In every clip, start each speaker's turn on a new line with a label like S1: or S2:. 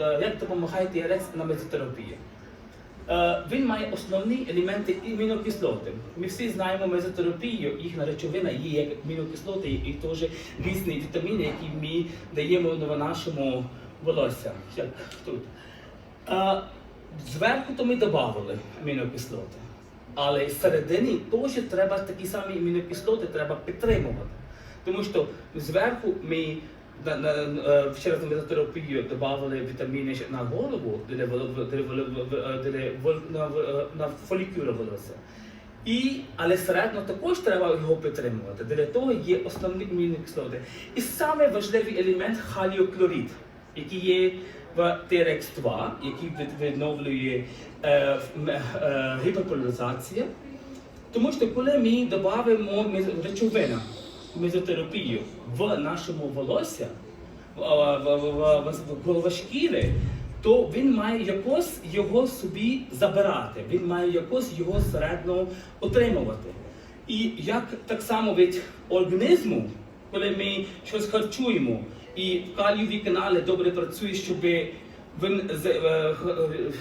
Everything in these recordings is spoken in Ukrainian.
S1: як допомагає TRX на мезотерапії. Е, Він має основні елементи амінокислоти. Ми всі знаємо мезотерапію, їхня речовина є як амінокислоти і теж різні вітаміни, які ми даємо на нашому волосся. Як тут. Е, Зверху то ми додали амінокислоти. Але всередині теж треба такі самі амінокислоти треба підтримувати. Тому що зверху ми через мезотерапію додали вітаміни на голову на, фолікюли волосся. І, але середньо також треба його підтримувати. Для того є основні амінокислоти. І саме важливий елемент халіоклорид, який є в TRX2, який відновлює е, е, гіперполяризацію. Тому що коли ми додаємо речовину, мезотерапію в нашому волосся, в, в, в, в, в головошкіри, то він має якось його собі забирати, він має якось його середньо отримувати. І як так само від організму, коли ми щось харчуємо, і калієві канали добре працюють, щоб з- е, е,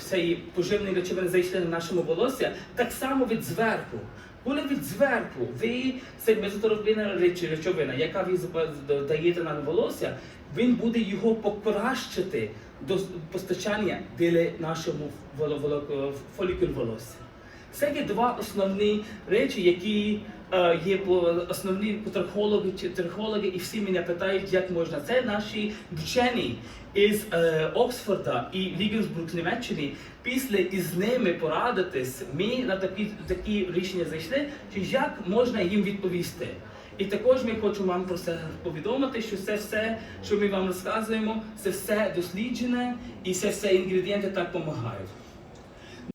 S1: цей поживний речовини зайшли на нашому волосся, так само від зверху. Коли від зверху ви цей мезотерапійна реч- речовина, яка ви даєте на волосся, він буде його покращити до постачання для нашому фолікуль волосся. Це є два основні речі, які е, є основні трихологи чи трихологи, і всі мене питають, як можна. Це наші вчені із е, Оксфорда і Рігенсбург Німеччини. Після із ними порадитись, ми на такі такі рішення зайшли, чи як можна їм відповісти. І також ми хочемо вам про це повідомити, що це все, що ми вам розказуємо, це все досліджене і це все інгредієнти так допомагають.